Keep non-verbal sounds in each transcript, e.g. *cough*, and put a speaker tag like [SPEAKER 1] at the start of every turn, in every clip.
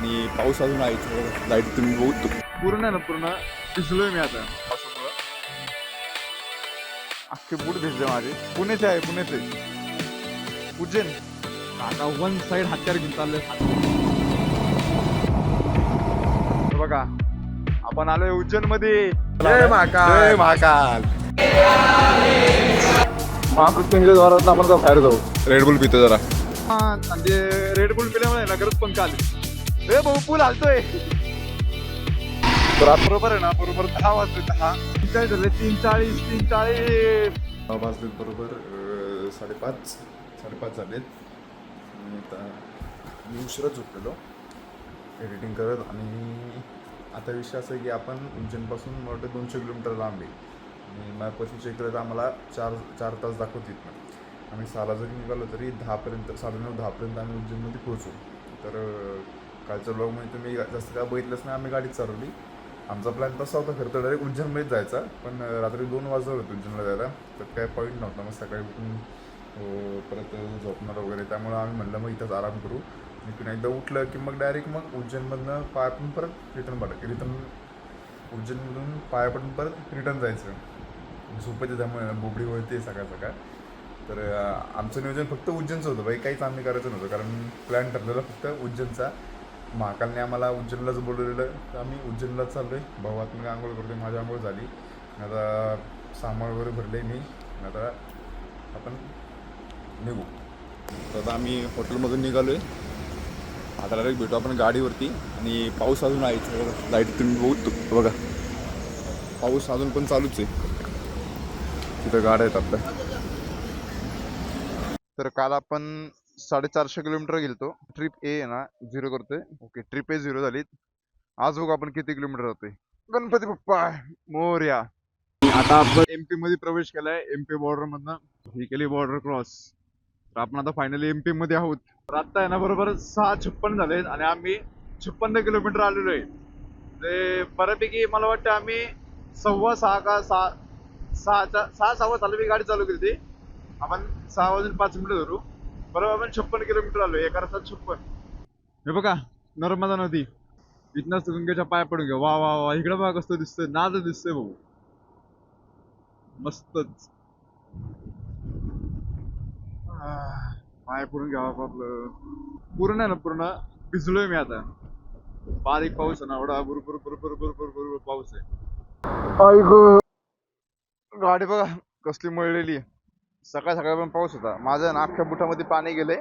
[SPEAKER 1] आणि पाऊस अजून आहे लाइट तुम्ही बघू
[SPEAKER 2] पूर्ण आहे ना पूर्ण. भिजलोय मी आता. पावसामुळं. अख्खे बूट भिजले माझे. पुणेचे आहे पुणेचे. उज्जैन आता वन साइड हत्यार घेऊन चालले बघा आपण आलोय
[SPEAKER 1] उज्जैनमध्ये महाकाल. महाकाल.
[SPEAKER 2] महाकृष्ण द्वारात आपण बाहेर जाऊ.
[SPEAKER 1] रेड बुल पितो जरा
[SPEAKER 2] म्हणजे रेड बुल पिल्यामुळे ना गरज पण आली? ए भाऊ पूल हलतोय. बरोबर आहे ना बरोबर दहा वाजले दहा. काय झालं? तीन चाळीस तीन चाळीस.
[SPEAKER 1] वाजलेत बरोबर अं, साडेपाच साडेपाच झालेत. आणि आता मी उशिरा झोपलेलो. एडिटिंग करत आणि आता विषय असा आहे की आपण उज्जैनपासून मला वाटतं दोनशे किलोमीटर लांब आहे. आणि मॅपवरती चेक केलं तर आम्हाला चार चार तास दाखवत इथनं आम्ही सहाला जरी निघालो तरी दहापर्यंत साडेनऊ दहापर्यंत आम्ही उज्जैनमध्ये पोहोचू. तर अं, कालचा ब्लॉग म्हणजे तुम्ही जास्त काय बघितलंच नाही आम्ही गाडीच चालवली. आमचा प्लॅन तसा होता खरं तर डायरेक्ट उज्जैनमध्येच जायचा पण रात्री दोन वाजता होते उज्जैनला जायला. तर काय पॉईंट नव्हता. मग सकाळी उठून परत झोपणार वगैरे त्यामुळं आम्ही म्हणलं मग इथंच आराम करू. इथून एकदा उठलं की मग डायरेक्ट मग उज्जैनमधनं पायापडून परत रिटर्न पडा रिटर्न उज्जैनमधून पायापडून परत रिटर्न जायचं. झोपायचं त्यामुळे बोबडी वळते सकाळ सकाळ. तर आमचं नियोजन फक्त उज्जैनचं होतं बाई. काहीच आम्ही करायचं नव्हतं कारण प्लॅन ठरलेला फक्त उज्जैनचा. महाकालने आम्हाला उज्जैनलाच बोलवलेलं तर आम्ही उज्जैनलाच चाललो आहे भाऊ आता मी आंघोळ करतो माझी आंघोळ झाली. आता सामान वगैरे भरले मी. आता आपण निघू. तर आता आम्ही हॉटेलमधून निघालो आहे आता डायरेक्ट भेटू आपण गाडीवरती. आणि पाऊस अजून आहे. लाइट तुम्ही बघू बघा. पाऊस अजून पण चालूच आहे. तिथं गाड्या आहेत आपल्या.
[SPEAKER 2] तर काल आपण साडेचारशे किलोमीटर गेलतो. ट्रिप ए आहे ना झिरो करतोय. ओके ट्रिप ए झिरो झाली. आज बघू आपण किती किलोमीटर जातोय. गणपती बाप्पा मोर्या. आता आपण एमपी मध्ये प्रवेश केलाय. एमपी बॉर्डर मधनं ही केली बॉर्डर क्रॉस तर आपण आता फायनली एमपी मध्ये आहोत. तर आता आहे ना बरोबर सहा छप्पन झालेत आणि आम्ही छप्पन्न किलोमीटर आलेलो आहे. ते बऱ्यापैकी मला वाटतं आम्ही सव्वा सहा का सहा सहाच्या सहा सव्वा चालू गाडी चालू केली होती. आपण सहा वाजून पाच मिनिटं धरू. बरोबर आपण छप्पन किलोमीटर आलो एका रस्त्यात छप्पन. हे बघा नर्मदा नदी. इथनच गंगेच्या पाया पडून घ्या वा वा वा. इकडे बघा कसं दिसतंय. नाद दिसतंय भाऊ मस्तच. पाय पडून घ्यावा आपलं. पूर्ण आहे ना पूर्ण? भिजलोय मी आता. बारीक पाऊस आहे ना एवढा बरोबर बरोबर बरोबर बरोबर पाऊस आहे. गाडी बघा कसली मळलेली आहे. सकाळ सकाळ पण पाऊस होता. माझ्या ना अख्ख्या बुटामध्ये पाणी गेले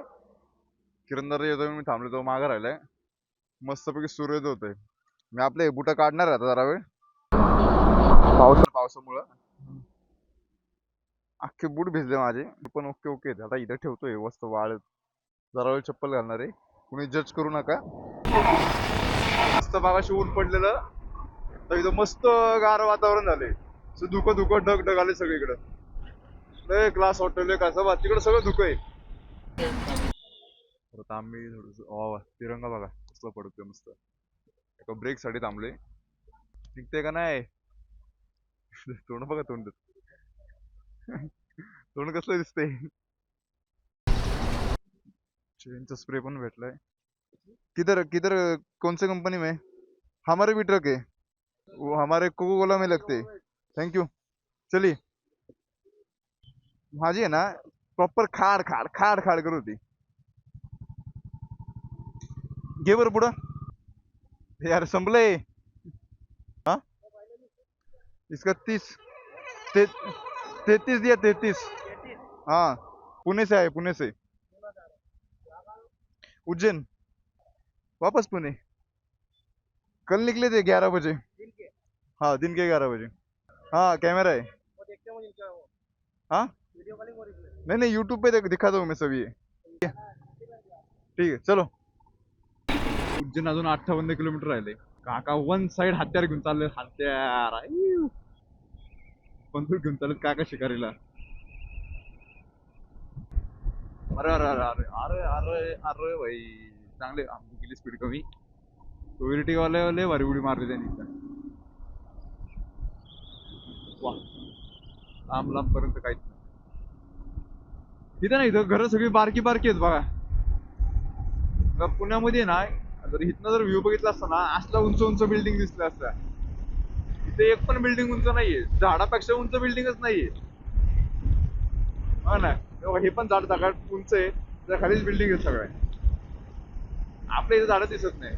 [SPEAKER 2] किरंदर येतो मी थांबलो तो मागं राहिलाय. मस्तपैकी सूर्योदय होतोय. मी आपले हे बुट काढणार आहे आता जरा वेळ. पाऊस पावसामुळं. अख्खे बूट भिजले माझे. पण ओके ओके आता इथं ठेवतोय मस्त वाळ जरा वेळ चप्पल घालणार आहे. कुणी जज करू नका. मस्त बागाशी ऊन पडलेलं. तर इथं मस्त गार वातावरण झाले धुकं धुकं ढग ढग आले सगळीकडं. लय क्लास हॉटेल कसं बा तिकडे सगळं धुकं आहे. परत आम्ही थोडस वा तिरंगा बघा कसला पडतोय मस्त. एका ब्रेकसाठी थांबलोय. निघते का नाही? *laughs* तोंड बघा तोंड. *laughs* तोंड कसलं दिसतंय? चेनचा स्प्रे पण भेटलाय. किधर किधर कौन से कंपनी में? हमारे भी ट्रक है वो हमारे कोको कोला में लगते. थैंक यू चलिए माझी आहे ना प्रॉपर खाड खाड खाड खाड करत होती घे बरं पुढं. यार संपले हा? इसका तीस. ते तैतीस दिया तैतीस हाँ पुणे से आए पुणे से. उज्जैन. वापस पुणे. कल निकले थे ग्यारह बजे. हाँ दिन के ग्यारह बजे. हाँ कैमरा है हाँ? नहीं नहीं यूट्यूब पे दिखा दो मैं सभी ये। ठीक आहे चलो। उज्जैन अजून अठ्ठावन्न किलोमीटर राहिले. काका वन साइड हत्यार घेऊन चालले हत्यार आयु. बंदूक घेऊन चालत काका शिकारीला. अरे अरे अरे अरे अरे अरे अरे भाई. चांगले आमची केली स्पीड कमी. टोयरिटी वाले वाले भारी उडी मारली त्यांनी वा लांब लांब पर्यंत काहीच इथं नाही इथं घरं सगळी बारकी बारकी आहेत बघा. पुण्यामध्ये ना जर इथनं जर व्ह्यू बघितला असता ना असला उंच उंच बिल्डिंग दिसल्या असत्या इथे एक पण बिल्डिंग उंच नाहीये. झाडापेक्षा उंच बिल्डिंगच नाहीये. हो ना? हो, हे पण झाड जागा उंच आहे. त्या खालीच बिल्डिंग आहे सगळ्या आपल्या इथे झाडं दिसत नाही.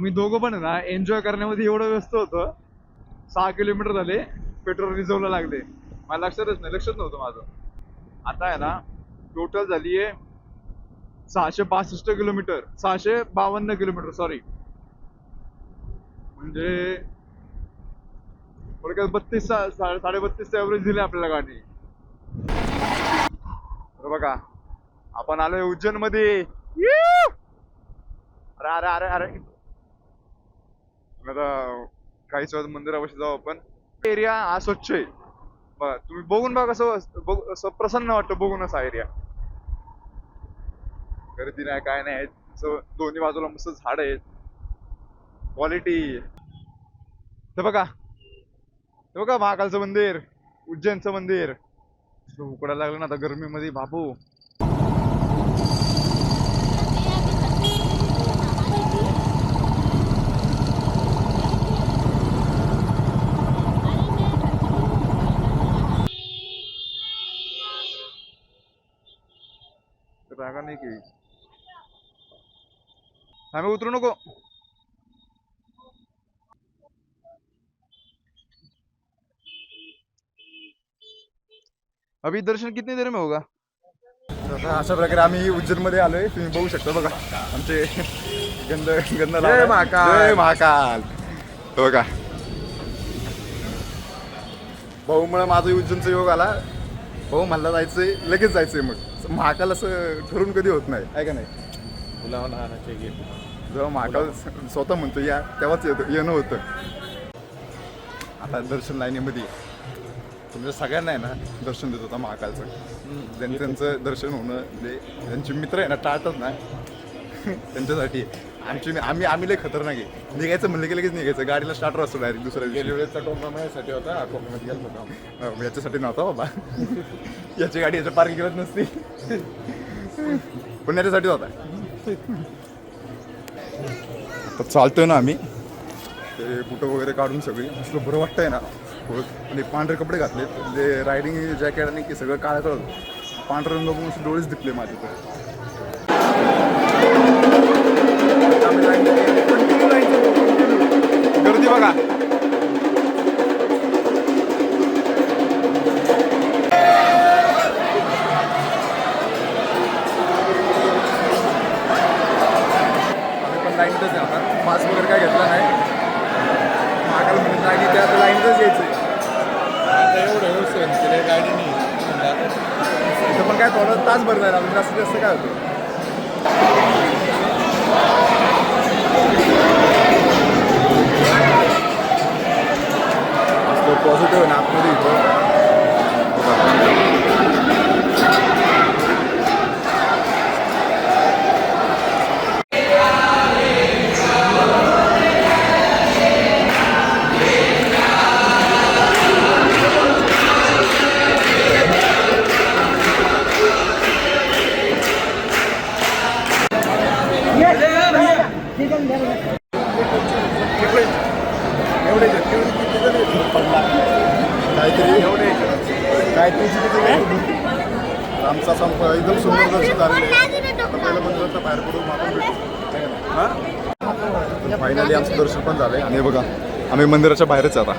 [SPEAKER 2] आम्ही दोघं पण आहे ना एन्जॉय करण्यामध्ये एवढं व्यस्त होतं. सहा किलोमीटर झाले पेट्रोल रिझर्वला लागले. मला लक्षातच नाही लक्षात नव्हतं माझं. आता आहे ना टोटल झाली आहे सहाशे बासष्ट किलोमीटर सहाशे बावन्न किलोमीटर सॉरी म्हणजे थोडक्यात बत्तीस साडे बत्तीस ॲव्हरेज दिले आपल्याला गाडी. बघा आपण आलोय उज्जैनमध्ये अरे अरे अरे अरे आता काहीच वेळात मंदिरापाशी जाऊ आपण. एरिया हा स्वच्छ आहे. बघा तुम्ही बघून बघा कसं असं प्रसन्न वाटतं बघून असा एरिया गर्दी नाही काय नाही असं दोन्ही बाजूला मस्त झाड आहेत. क्वालिटी तर बघा. ते बघा महाकालचं मंदिर उज्जैनचं मंदिर. उकडायला लागलं ना आता गर्मीमध्ये बापू. रागा नाही की आम्ही उतरू नको. अभी दर्शन कितनी देर में होगा?
[SPEAKER 1] अशा प्रकारे आम्ही उज्जैनमध्ये आलोय. तुम्ही बघू शकता बघा. आमचे गंध गंध.
[SPEAKER 2] महाकाल.
[SPEAKER 1] महाकाल. हे बघा. भाऊ मुळे माझा उज्जैनचा योग आला. भाऊ मला जायचंय लगेच जायचंय मग. महाकाल असं ठरून कधी होत नाही आहे का नाही? जेव्हा महाकाल स्वतः म्हणतो या तेव्हाच येतो येणं होतं. आता दर्शन लाईनीमध्ये तुमच्या सगळ्यांना आहे ना दर्शन देत होता महाकालचं. ज्यांचं त्यांचं दर्शन होणं म्हणजे ज्यांचे मित्र आहे ना टाळतात ना त्यांच्यासाठी आमची आम्ही आम्ही लय खतरनाक आहे. निघायचं म्हणलं की लगेच निघायचं. गाडीला स्टार्टर असतो डायरेक्ट दुसऱ्या दिवशी.
[SPEAKER 3] वेळेचा टोमणा माझ्यासाठी होता. कोकणात गेलो होतो.
[SPEAKER 1] अं, याच्यासाठी नव्हता बाबा. याची गाडी याच्या पार्किंग करत नसती. पण याच्यासाठी होता. आता चालतोय ना आम्ही. ते बुटं वगैरे काढून सगळी. असलं बरं वाटतंय ना. आणि पांढरे कपडे घातले म्हणजे रायडिंग जॅकेट आणि की सगळं काळं कळत पांढरे रंग बघून डोळेच दिसले माझे. तर मध्ये
[SPEAKER 2] गर्दी
[SPEAKER 1] पॉझिटिव्ह आहे ना आम्ही मंदिराच्या बाहेरच आता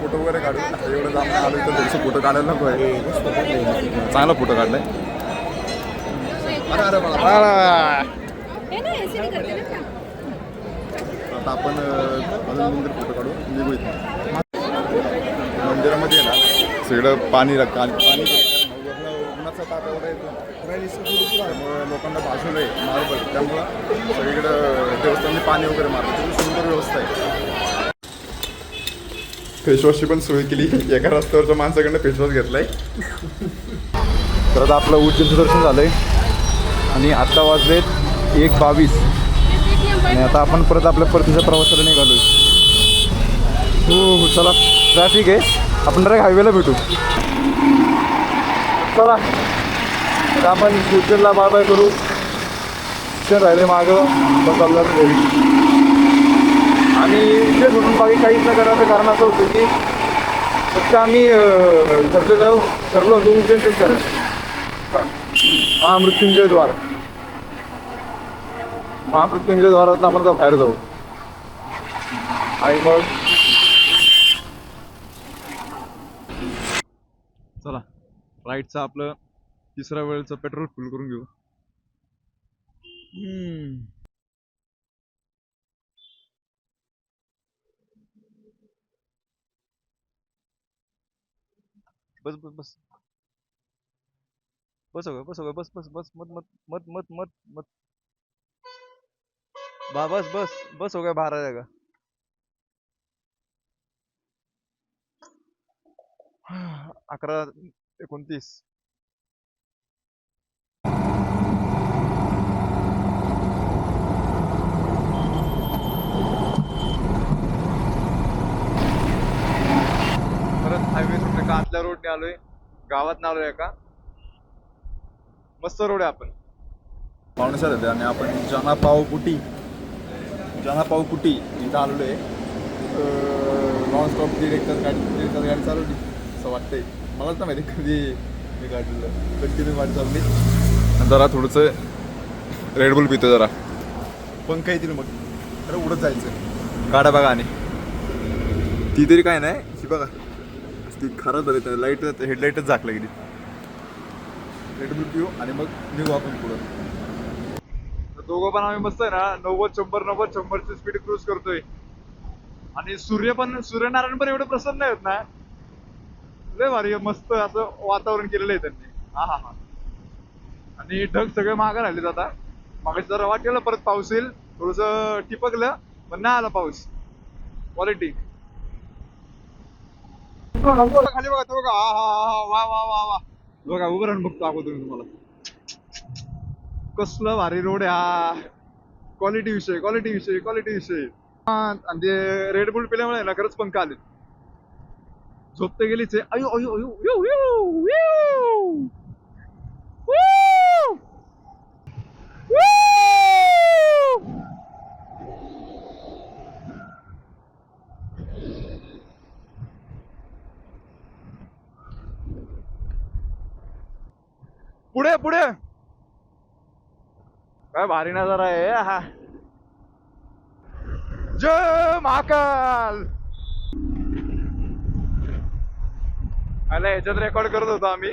[SPEAKER 1] फोटो वगैरे काढू एवढं लांब आलो तर थोडंसं फोटो काढायला नको आहे चांगला फोटो काढलाय.
[SPEAKER 4] हे
[SPEAKER 1] आता आपण अजून मंदिर फोटो काढू निघू इथं मंदिरामध्ये ना सगळं पाणी राख- पाणी पाणी ताप एवढा येतो त्यामुळे लोकांना भाषण आहे मार्बल त्यामुळं सगळीकडं देवस्थानने पाणी वगैरे मारलं. त्याची सुंदर व्यवस्था आहे. फेसवॉशची पण सोय केली. एका रस्त्यावरच्या माणसाकडनं फेसवॉश घेतलाय. तर आता आपलं उज्जैनचं दर्शन झालंय. आणि आत्ता वाजलेत एक बावीस. आणि आता आपण परत आपल्या परतीच्या प्रवासाला निघालो हो हो चला. ट्रॅफिक आहे. आपण डायरेक्ट हायवेला भेटू. चला. तर आपण फ्युचरला बाय बाय करू. शिक्षण राहिले मागं पण आणि इथे सोडून बाकी काहीच न करायचं कारण असं होतं की फक्त आम्ही अं, ठरलो होतो उज्जैन तेच करायचं महामृत्युंजय द्वार. महामृत्युंजय द्वारात आपण तर बाहेर जाऊ. आणि मग
[SPEAKER 2] चला. राईटचं आपलं तिसऱ्या वेळेचं पेट्रोल फुल करून घेऊ. हम्म. बस बस बस. बस हो गया बस हो गया बस बस बस मत मत मत मत मत मत. बा बस बस बस हो गया बाहर आ जाएगा. *sighs* अकरा एकोणतीस परत कातल्या आतल्या रोडने आलोय? गावात आलोय का? मस्त रोड आहे आपण.
[SPEAKER 1] पाहुणेसात होते आणि आपण जाना पाव कुटी. जाना पाव कुटी इथं आलेलो आहे नॉन स्टॉप डिरेक्टर गाडी डिरेक्टर गाडी चालवली. असं वाटतंय. मलाच ना माहिती कधी मी गाडीला कंटिन्यू गाडी चालवली. जरा थोडंसं रेडबुल पितो जरा. पंख येतील मग. जरा उडत जायचं. गाडा बघा आणि. ती तरी काय नाही. ही बघा. ती खराब झाली लाइट हेडलाईटच झाक गेली. रेडबुल पिऊ आणि मग निघू आपण पुढं.
[SPEAKER 2] तर दोघं पण आम्ही मस्त आहे ना. नव्वद शंभर नव्वद शंभरची स्पीड क्रूज करतोय. आणि सूर्य पण सूर्यनारायण पण एवढं प्रसन्न आहेत ना. लय भारी मस्त असं वातावरण केलेलं आहे त्यांनी. हा हा हा. आणि ढग सगळे मागं राहिलेत आता. मागाशी जरा वाटलं परत पाऊस येईल. थोडस टिपकलं पण नाही आला पाऊस. क्वालिटी खाली बघा तो बघा. हा हा हा वा वा वा वा. बघा उभं राहून बघतो अगोदर तुम्हाला. कसलं भारी रोड आहे हा. क्वालिटी विषय क्वालिटी विषय क्वालिटी विषय. आणि ते रेड बुल पिल्यामुळे ना खरंच पंख आले झोपते गेलीच आहे. अयो अयो अयो यो, यो, यो. Woo! Woo! पुढे पुढे. काय भारी नजारा आहे हा. जय महाकाल. अरे ह्याच्यात रेकॉर्ड करत होतो आम्ही.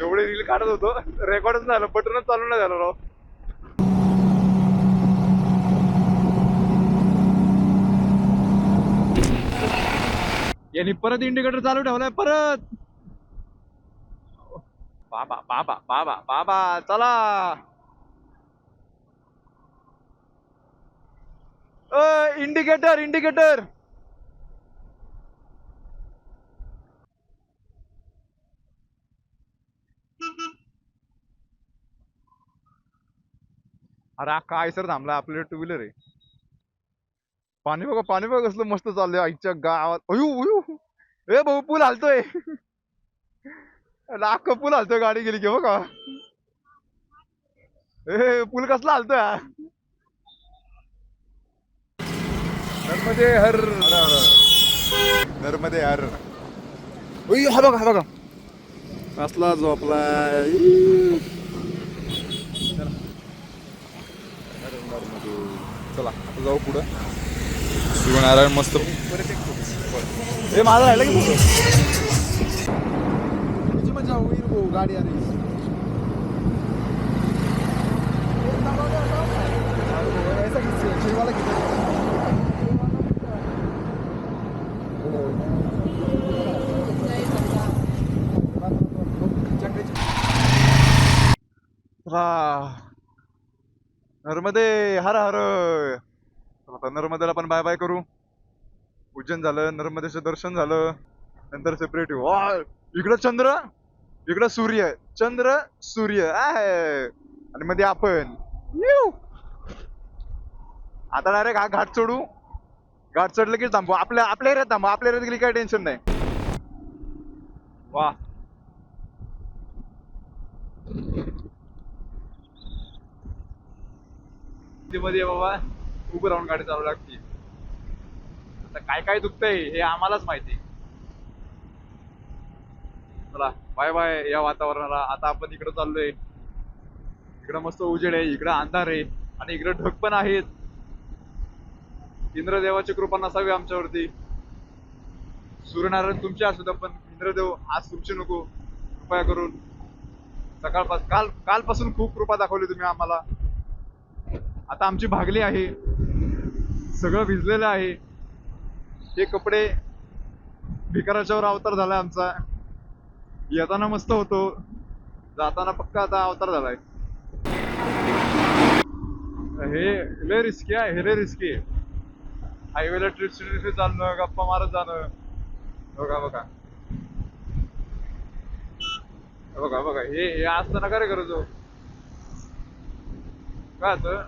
[SPEAKER 2] एवढे रील काढत होतो. रेकॉर्डच झालं बटनच चालू नाही झालं राव. यांनी परत इंडिकेटर चालू ठेवलाय परत. बाबा बाबा बाबा बाबा चला. इंडिकेटर इंडिकेटर अरे काय सर थांबला? आपल्याला टू व्हीलर आहे. पाणी बघा पाणी बघा कसलं मस्त चाललंय आईच्या गावात. अयू अयू. ए भाऊ पूल हालतोय. लाख पूल हलतोय गाडी गेली की हो का? ए पूल कसला हलतोय
[SPEAKER 1] नर्मदे हर. नर्मदे हर. उई, हा बघा हा बघा. असला झोपला चला. आता जाऊ पुढं. शिवनारायण मस्त. हे माझा राहिला की मजा होईल भाऊ गाडी आली.
[SPEAKER 2] नर्मदे हर हर. आता नर्मदेला पण बाय बाय करू. उज्जैन झालं नर्मदेचं दर्शन झालं. नंतर सेपरेट वा, इकडं चंद्र. इकडं सूर्य चंद्र सूर्य. आहे. आणि मध्ये आपण. येऊ. आता डायरेक्ट हा घाट चढू घाट चढलं की थांबू. आपल्या आपल्या एरियात थांबू. आपल्या एरियात गेली काही टेन्शन नाही. वा मध्ये बाबा उभं राहून गाडी चालू लागते. आता काय काय दुखतंय हे आम्हालाच माहिती चला बाय बाय या वातावरणाला. आता आपण इकडे चाललोय. इकडं मस्त उजेड आहे इकडं अंधार आहे आणि इकडं ढग पण आहेत. इंद्रदेवाची कृपा नसावी आमच्यावरती. सूर्यनारायण तुमचे असू द्या पण इंद्रदेव आज तुमचे नको. कृपया करून. सकाळपासून काल कालपासून खूप कृपा दाखवली तुम्ही आम्हाला. आता आमची भागली आहे. सगळं भिजलेलं आहे. हे कपडे भिकाराच्यावर अवतार झालाय आमचा. येताना मस्त होतो. जाताना पक्का आता अवतार झालाय. हे लय रिस्की आहे हे लय रिस्की आहे. हायवेला ट्रिप ट्रिप चालणं गप्पा मारत जाणं. बघा बघा. बघा बघा. हे हे असताना काय रे करतो काय होतं?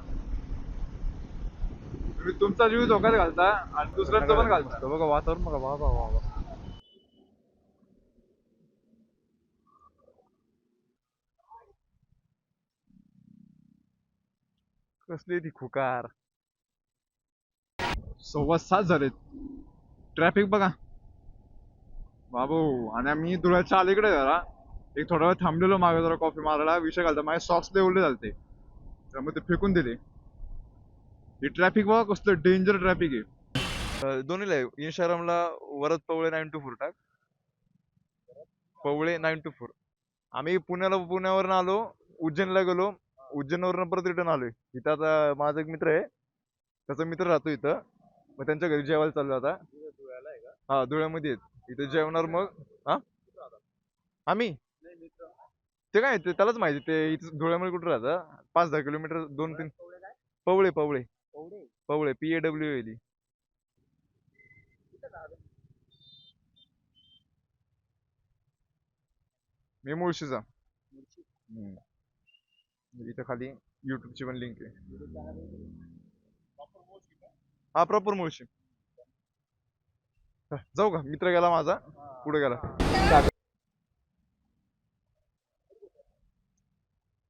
[SPEAKER 2] तुम्ही तुमचा जीव धोक्यात घालता आणि दुसऱ्यांचा पण घालता. बघा वातावरण बघा वा वा वा कसली ती खुकार? सव्वा सात झालेत. ट्रॅफिक बघा. बाबू आणि मी धुळ्याच्या अलीकडे जरा. एक थोडा वेळ थांबलेलो मागे जरा कॉफी मारायला. विषय घालता. माझे सॉक्स एवढे झालते. त्यामुळे ते फेकून दिले. हे ट्रॅफिक बघा कसलं डेंजर ट्रॅफिक आहे. दोन्हीला इंस्टाग्रामला Varad Pawale nine two four टाक. पवळे नाईन टू फोर आम्ही पुण्याला पुण्यावरून आलो. उज्जैनला गेलो. उज्जैनवरून परत रिटर्न आलोय. इथं आता माझा एक मित्र आहे. त्याचा मित्र राहतो इथं. मग त्यांच्या घरी जेवायला चाललो आता. हा धुळ्यामध्ये आहेत. इथे जेवणार मग. हा? आम्ही? ते काय ते त्यालाच माहिती ते इथं धुळ्यामध्ये कुठं राहतं? पाच दहा किलोमीटर दोन तीन Pawale Pawale. Pawale P A W एली मी मुळशीचा. हम्म. इथं खाली युट्यूबची पण लिंक आहे. हा प्रॉपर मुळशी. हा, जाऊ का? मित्र गेला माझा. पुढे गेला.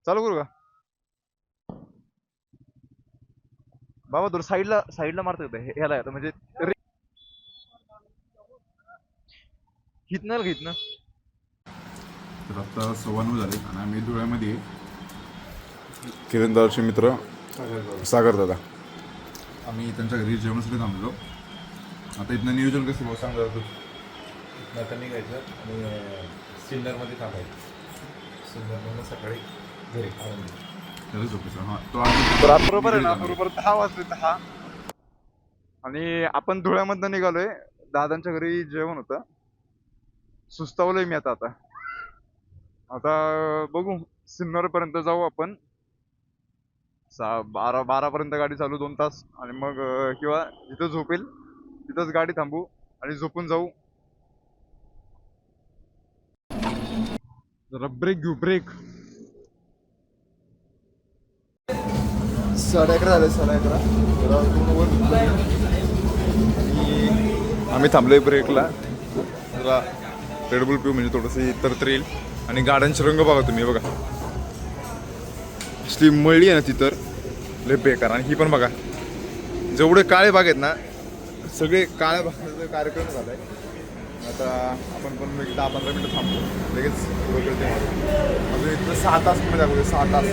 [SPEAKER 2] चालू करू का? बाबा थोडं साईडला साईडला मारता येतं हे- ह्याला येतं म्हणजे रे- हितनं हितनं
[SPEAKER 1] तर आता सव्वा नऊ झाले आणि आम्ही धुळ्यामध्ये किरणदारचे मित्र सागर दादा. आम्ही त्यांच्या घरी जेवणासाठी थांबलो आता इथनं नियोजन कसं भाऊ सांगा तू.
[SPEAKER 3] आता निघायचं आणि सिन्नरमध्ये थांबायचं. सिन्नरमधून सकाळी घरी
[SPEAKER 1] हां तो
[SPEAKER 2] आज बरोबर आहे ना बरोबर दहा वाजले दहा आणि आपण धुळ्यामधनं निघालोय. दादांच्या घरी जेवण होतं. सुस्तावलोय मी आता आता. आता बघू सिन्नर पर्यंत जाऊ आपण. सहा बारा बारापर्यंत गाडी चालू दोन तास. आणि मग किंवा जिथं झोपेल तिथंच गाडी थांबू आणि झोपून जाऊ. जरा ब्रेक घेऊ ब्रेक
[SPEAKER 1] साडे अकरा झाले साडे अकरा. जरा दोन आणि आम्ही थांबलोय ब्रेकला जरा रेडबुल पिऊ म्हणजे थोडंसं तर येईल. आणि गाड्यांचे रंग बघा तुम्ही हे बघा. असली मळी आहे ना ती तर लय बेकार. आणि ही पण बघा जेवढे काळे बाग आहेत ना सगळे काळ्या भागाचा कार्यक्रम आहे आता आपण पण एक दहा पंधरा मिनिटं थांबतो. लगेच वगैरे अजून इथं सहा तासमध्ये अगोदर सहा तास.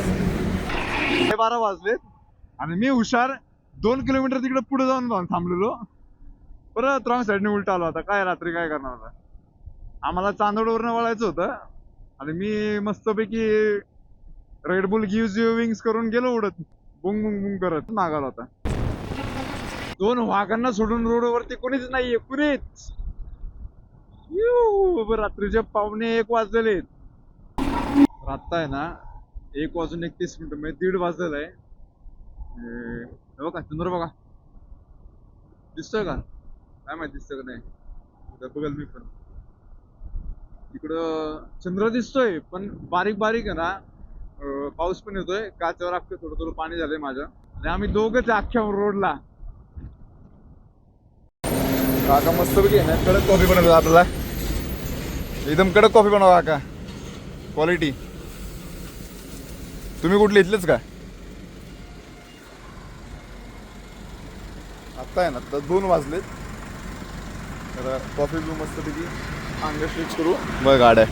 [SPEAKER 2] बारा वाजलेत. आणि मी हुशार दोन किलोमीटर तिकडे पुढे जाऊन थांबलेलो. परत रॉंग साईडने उलटा आलो आता. काय रात्री काय करणार आता? आम्हाला चांदोडवरनं वळायचं होतं. आणि मी मस्तपैकी रेडबुल गिव्ज यू विंग्स करून गेलो उडत. बुंग बुंग बुंग करत. मागाला होता दोन वाघांना सोडून रोडवरती कोणीच नाहीये. कुणीच. रात्रीचे पावणे एक वाजलेले आता आहे ना एक वाजून एकतीस मिनिट म्हणजे दीड वाजलेलं आहे. बघा चंद्र बघा. दिसतोय का? काय माहिती दिसतोय का नाही? उद्या बघल मी पण. इकडं चंद्र दिसतोय पण बारीक बारीक आहे ना. पाऊस पण येतोय. काच्यावर अख्खं थोडं थोडं पाणी झालंय माझं. आणि आम्ही दोघंच अख्ख्या रोडला.
[SPEAKER 1] काका मस्त पैकी ना कडक कॉफी बनवतो आपल्याला. एकदम कडक कॉफी बनवा काका. क्वालिटी तुम्ही कुठले इथलेच का? आत्ता आहे ना आता दोन वाजलेत. तर कॉफी पिऊ मस्तपैकी अंग स्विच करू. मग गाड्या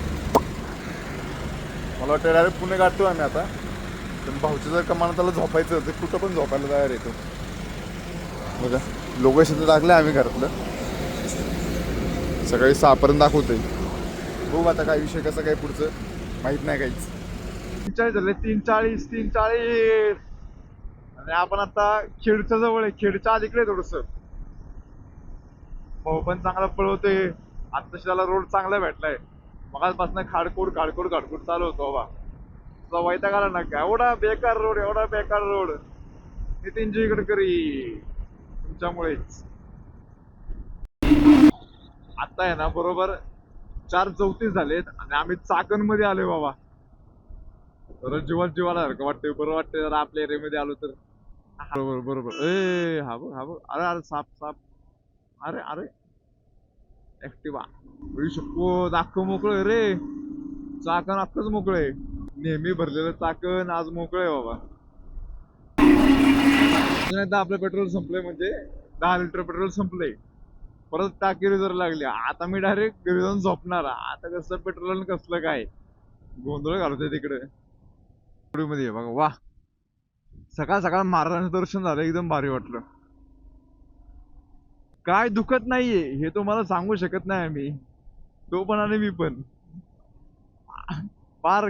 [SPEAKER 1] मला वाटतं डायरेक्ट पुणे गाठतो आम्ही आता. पण भाऊचं जर का त्याला झोपायचं तर कुठं पण झोपायला तयार येतो बघा लोकेशन तर टाकलं आम्ही घरातलं. सकाळी सहापर्यंत दाखवतोय. बघू आता काय विषय कसं काय पुढचं. माहीत नाही काहीच.
[SPEAKER 2] तीन चाळीस झाले तीन चाळीस तीन चाळीस आणि आपण आता खेडच्या जवळ आहे खेडच्या अलीकडे थोडस. भाऊ पण चांगला पळवतोय. आता त्याला रोड चांगला भेटलाय. मगाचपासून खाडकोड खाडकोड खाडकोड चालू होतो बाबा. तुझा वैताग आला ना का? एवढा बेकार रोड एवढा बेकार रोड नितीनजी गडकरी तुमच्यामुळेच. आता आहे ना बरोबर चार चौतीस झालेत आणि आम्ही चाकणमध्ये आलोय बाबा. तर जीवात जीवाला सारखं वाटतंय बरं वाटतंय जरा आपल्या एरियामध्ये आलो तर. बरोबर बरोबर. ए हा बघ हा बघ. अरे अरे साप साप. अरे अरे. ऍक्टिवा शकतो. दाखव मोकळं रे. चाकण आत्ताच मोकळं आहे. नेहमी भरलेलं चाकण आज मोकळं आहे बाबा. नाही एकदा आपलं पेट्रोल संपलंय म्हणजे दहा लिटर पेट्रोल संपलंय. परत टाकी रिझर्व लागली आता मी डायरेक्ट घरी जाऊन झोपणार. आता कसं पेट्रोल आणि कसलं काय? गोंधळ घालतोय तिकडे. मध्ये बघा. वा. सकाळ सकाळ महाराजांचं दर्शन झालं एकदम भारी वाटलं. काय दुखत नाहीये हे तुम्हाला सांगू शकत नाही आम्ही. तो पण आणि मी पण. पार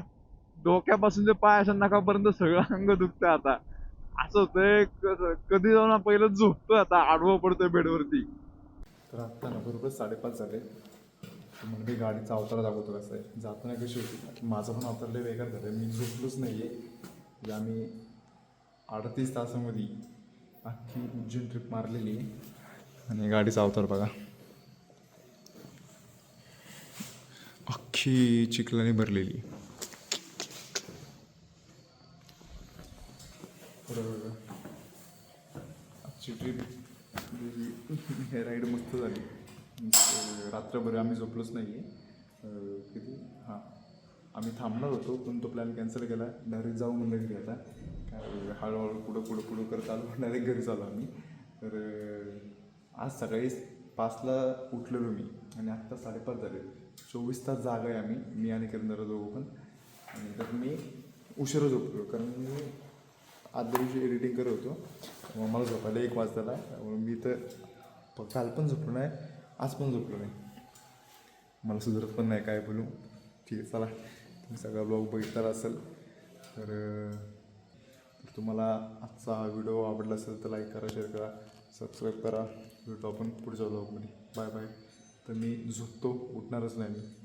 [SPEAKER 2] डोक्यापासून ते अशा नकापर्यंत सगळं अंग दुखतं आता. असं होतंय क- कधी जाऊन पहिलं झोपतोय आता आडवं पडतोय बेडवरती.
[SPEAKER 1] तर आता ना बरोबर साडेपाच झाले. म्हणून मी गाडीचा अवतार दाखवतो कसं आहे. जाताना कशी होती माझं पण अवतारले वेगळं झालं मी झोपलोच नाही आहे म्हणजे आम्ही अडतीस तासामध्ये अख्खी उज्जैन ट्रिप मारलेली. आहे आणि गाडीचा अवतार बघा. अख्खी चिखलाने भरलेली. बरोबर आजची ट्रिप हे राईड मस्त झाली. म्हणजे रात्रभर आम्ही झोपलोच नाही आहे किती? हां. आम्ही थांबणार होतो पण तो प्लॅन कॅन्सल केला. डायरेक्ट जाऊ म्हणलं घरी आता. काय हळूहळू पुढं पुढं पुढं करत आलो. *laughs* डायरेक्ट घरी आलो आम्ही. तर आज सकाळी पाचला उठलेलो मी आणि आत्ता साडेपाच झाले. चोवीस तास जागा आहे आम्ही मी आणि किरणारा दोघं पण. आणि तर मी उशिरा झोपलो कारण मी आदल्या दिवशी एडिटिंग करत होतो. मग मला झोपायला एक वाजताला त्यामुळे मी तर प- काल पण झोपलो नाही आज पण झोपलो नाही. मला सुधारत पण नाही काय बोलू. ठीक आहे चला. तुम्ही सगळा ब्लॉग बघितला असेल तर तर तुम्हाला आजचा हा व्हिडिओ आवडला असेल तर लाईक करा शेअर करा सबस्क्राईब करा. भेटू आपण पुढच्या ब्लॉगमध्ये बाय बाय तर मी झोपतो उठणारच नाही मी.